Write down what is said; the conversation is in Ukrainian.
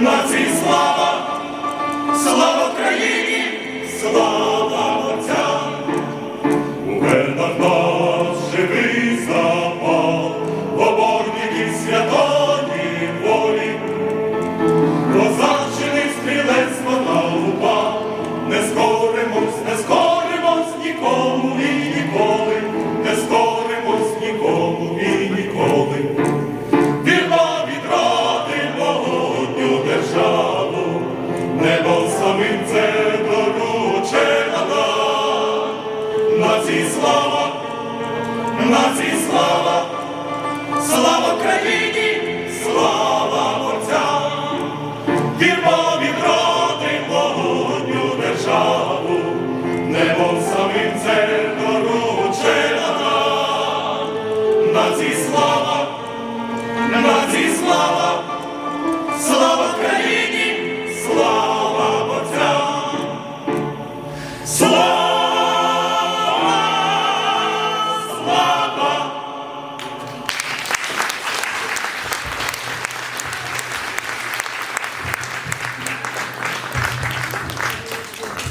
нації слава, слава Україні! Небо самим це доручена нам. Нації слава, нації слава, слава країні, слава отцям. Вірма відрадимо могутню державу, небо самим це доручена нам. Нації слава, нації слава, слава. Salam!